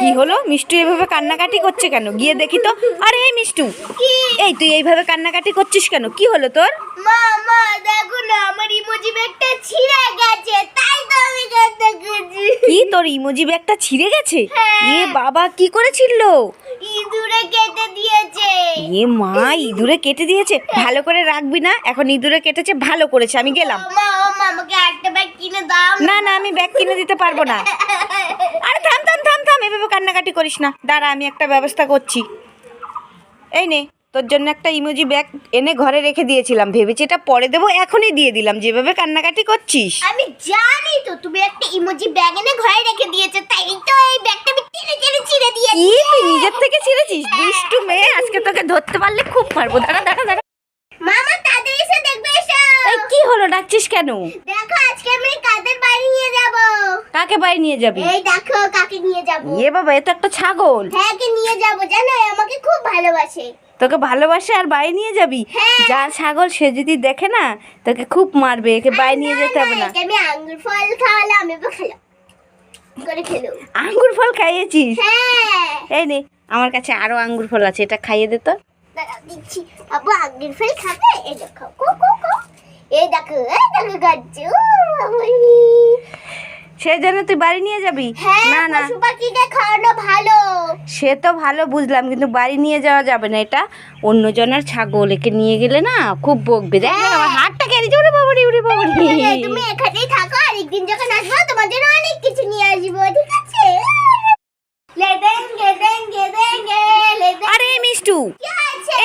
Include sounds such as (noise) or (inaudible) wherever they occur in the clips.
কি হলো? মিষ্টু এভাবে কান্নাকাটি করছে কেন? গিয়ে দেখি তো। আরে এই মিষ্টু। এই তুই এইভাবে কান্নাকাটি করছিস কেন? কি হলো তোর? মা মা দেখো না আমার ইমোজি ব্যাগটা ছিঁড়ে গেছে তাই তো আমি কান্না করছি। কি তোর ইমোজি ব্যাগটা ছিঁড়ে গেছে? হ্যাঁ। এ বাবা কি ইঁদুরে কেটে দিয়েছে। এ মা ইঁদুরে কেটে দিয়েছে। ভালো করে রাখবি না? এখন ইঁদুরে কেটেছে ভালো করেছে আমি গেলাম। মা ও মা আমাকে একটা ব্যাগ কিনে দাও। না না আমি ব্যাগ কিনে দিতে পারব না। আরে থাম থাম থাম। এভাবে কান্নাকাটি করিস না। দাঁড়া আমি একটা ব্যবস্থা করছি। এই নে তোর জন্য একটা ইমোজি ব্যাগ এনে ঘরে রেখে দিয়েছিলাম। ভেবেছি এটা পরে দেবো এখনই দিয়ে দিলাম। যেভাবে কান্নাকাটি করছিস। আমি জানি তো তুমি একটা ইমোজি ব্যাগ এনে ঘরে রেখে দিয়েছ তাই তো এই ব্যাগটা আমি টেনে টেনে ছিঁড়ে দিয়েছি। তুই নিজের থেকে ছিঁড়েছিস? দুষ্টু মেয়ে আজকে তোকে ধরতে পারলে খুব পারব দাঁড়া দাঁড়া দাঁড়া মামা তাদের এসে দেখবে এসো এই কি হলো? ডাকছিস কেন? দেখো আজকে আমি কাদের বাড়ি নিয়ে যাব? কাকে বাড়ি নিয়ে যাবি? এই দেখো কাকে নিয়ে যাব? এ বাবা এ তো একটা ছাগল। হ্যাঁ কে নিয়ে যাব জানো? আমাকে খুব ভালোবাসে। তোকে ভালোবাসে আর বাড়ি নিয়ে যাবি? হ্যাঁ। যার ছাগল সে যদি দেখে না তোকে খুব মারবে। একে বাড়ি নিয়ে যেতে হবে না। আমি আঙ্গুর ফল খাওয়ালাম এবার খেলো। আঙ্গুর ফল খাইয়েছিস? হ্যাঁ। এই নে আমার কাছে আরও আঙ্গুর ফল আছে এটা খাইয়ে দে তো। দিচ্ছি। আব্বু আঙ্গুর ফল খাবে? এই দেখো কো কো কো। এই দেখো এই দেখো গাজ্জু সেই জন্য তুই বাড়ি নিয়ে যাবি? হ্যাঁ না না। পশু পাখিকে খাওয়ানো ভালো। সে তো ভালো বুঝলাম কিন্তু বাড়ি নিয়ে যাওয়া যাবে না এটা। অন্যজনের ছাগল একে নিয়ে গেলে না খুব বকবে। দেখ দেখ, আমার হাতটা কেড়ে উড়ে বাবারি উড়ে বাবারি তুমি এখানেই থাকো আর একদিন যখন আসব তোমার জন্য অনেক কিছু নিয়ে আসব ঠিক আছে? আরে মিষ্টু।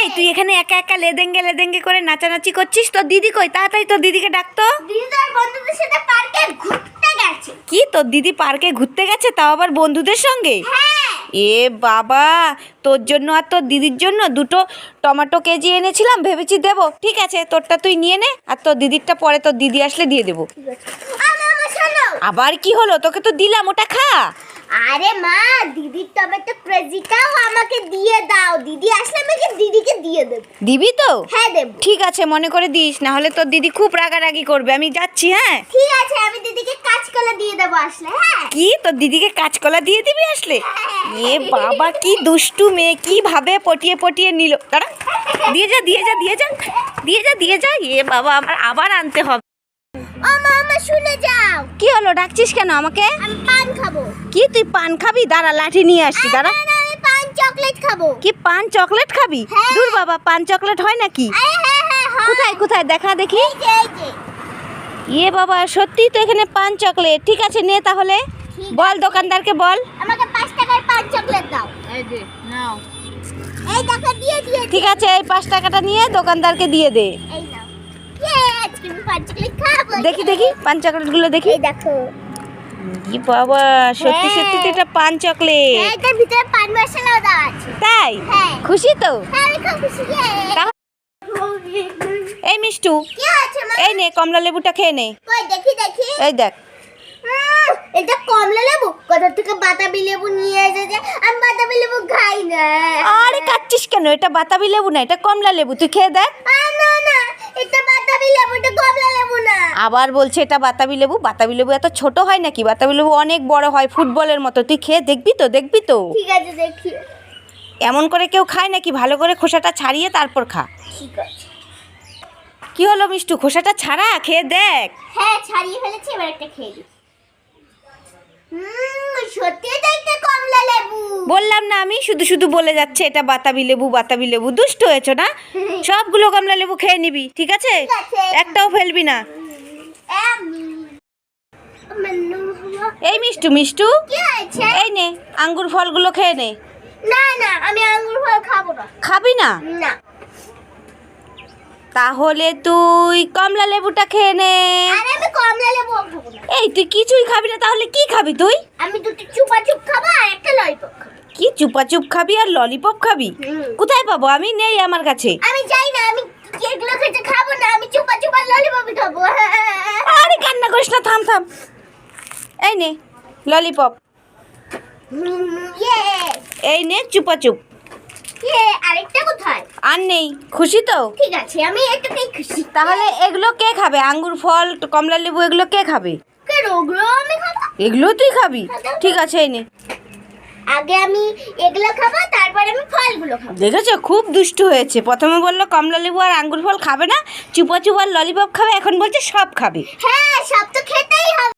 এই তুই এখানে একা একা লেদেঙ্গে লেদেঙ্গে করে নাচানাচি করছিস? তোর দিদি কই? তাড়াতাড়ি তোর দিদিকে ডাকতো বন্ধুদের সাথে পার্কে ঘুরতে গেছে। কি তোর দিদি পার্কে ঘুরতে গেছে? তাও আবার বন্ধুদের সঙ্গে? হ্যাঁ। এ বাবা তোর জন্য আর তোর দিদির জন্য দুটো টমেটো কেজি এনেছিলাম ভেবেছি দেবো। ঠিক আছে তোরটা তুই নিয়ে নে আর তোর দিদিরটা পরে তোর দিদি আসলে দিয়ে দেবো। আবার কি হলো? তোকে তো দিলাম ওটা খা। আরে মা দিদির টমেটো ক্রেজিটাও আমাকে দিয়ে দাও। দিদি আসলে আমাকে দিদিকে দিয়ে দেবো। দিবি তো? হ্যাঁ দেব। ঠিক আছে মনে করে দিস না হলে তোর দিদি খুব রাগারাগি করবে। আমি যাচ্ছি হ্যাঁ? ঠিক আছে আমি দিদিকে কাঁচকলা দিয়ে দেবো আসলে হ্যাঁ? কি? তোর দিদিকে কাঁচকলা দিয়ে দিবি আসলে? এ বাবা কি দুষ্টু মেয়ে কীভাবে পটিয়ে পটিয়ে নিল? দাঁড়া দিয়ে যা দিয়ে যা দিয়ে যা দিয়ে যা দিয়ে যা। এ বাবা আবার আবার আনতে হবে। শুনে যাও। কি হলো ডাকছিস কেন আমাকে? আমি পান খাব। কি তুই পান খাবি? দাঁড়া লাঠি নিয়ে আসছি দাঁড়া। আমি পান চকলেট খাব। কি পান চকলেট খাবি? হ্যাঁ। দূর বাবা পান চকলেট হয় নাকি? হ্যাঁ হ্যাঁ হয়। কোথায় কোথায়? দেখা দেখি। এই যে, এই যে। ইয়ে বাবা সত্যি তো এখানে পান চকলেট। ঠিক আছে নে তাহলে। বল দোকানদারকে বল। আমাকে পাঁচ টাকার পান চকলেট দাও। এই দিয়ে দিয়ে ঠিক আছে এই পাঁচ টাকাটা নিয়ে দোকানদারকে দিয়ে দে। এই নাও। আজকে আমি পান চকলেট খাব। দেখি দেখি দেখি। দেখো। ই বাবা সত্যি হ্যাঁ। সত্যি তো এটা পান চকলেট। হ্যাঁ, এটার ভিতরে পান মশলাও দেওয়া আছে। তাই? হ্যাঁ। খুশি তো? এই মিষ্টু এই নে কমলা লেবুটা খেয়ে নে। দেখি দেখি। এই দেখ। এটা কমলা লেবু? কোথা থেকে বাতাবি লেবু নিয়ে এসেছে? আমি বাতাবি লেবু খাই না। আরে কাচ্ছিস কেন? এটা বাতাবি লেবু না এটা কমলা লেবু। তুই খেয়ে দেখ। না না এটা বাতাবি লেবু এটা কমলা লেবু না। আবার বলছে এটা বাতাবি লেবু? বাতাবি লেবু এত ছোট হয় নাকি? বাতাবি লেবু অনেক বড় হয় ফুটবলের মতো। তুই খেয়ে দেখবি তো দেখবি তো? ঠিক আছে দেখি। এমন করে কেউ খায় নাকি? ভালো করে খোসাটা ছাড়িয়ে তারপর খা। ঠিক আছে। কি হলো মিষ্টু? খোসাটা ছাড়া? খেয়ে দেখ। হ্যাঁ ছাড়িয়ে ফেলেছি এবার একটা খেয়ে দিই হুম সত্যি এটা একটা কমলা লেবু বললাম না আমি শুধু শুধু বলে যাচ্ছে এটা বাতাবি লেবু বাতাবি লেবু দুষ্ট হয়েছো না? (laughs) সবগুলো কমলা লেবু খেয়ে নিবি ঠিক আছে? একটাও ফেলবি না। এই মিষ্টু মিষ্টু। এই নে আঙ্গুর ফলগুলো খেয়ে নে। না না আমি আঙ্গুর ফল খাব না। খাবি না? না। তাহলে তুই কমলা লেবুটা খেয়ে নে। আরে আমি কমলা লেবু খাব না। এই তুই কিছুই খাবি না তাহলে কি খাবি তুই? আমি দুটো চুপা চুপ খাব আর একটা ললিপপ কি চুপা চুপ খাবি আর ললিপপ খাবি? কোথায় পাবো? আমি নেই আমার কাছে। আমি চাই না আমি এগুলো খেতে খাব না আমি চুপা চুপা ললিপপই খাব। আরে কান্না করিস না থাম থাম। এই নে ললিপপ ইয়ে এই নে চুপা চুপ আরেকটা কোথায়? আর নেই। খুশি তো? ঠিক আছে আমি এটাতেই খুশি। তাহলে এগুলো কে খাবে? আঙ্গুর ফল কমলা লেবু এগুলো কে খাবে? কেন ওগুলো আমি খাব? এগুলো তুই খাবি? ঠিক আছে এই নে। আগে আমি এগুলো খাব তারপরে আমি ফলগুলো খাব। দেখেছ? খুব দুষ্টু হয়েছে। প্রথমে বলল কমলা লেবু আর আঙ্গুর ফল খাবে না চুপা চুপার ললিপপ খাবে এখন বলছে সব খাবে। হ্যাঁ সব তো খেতেই হবে।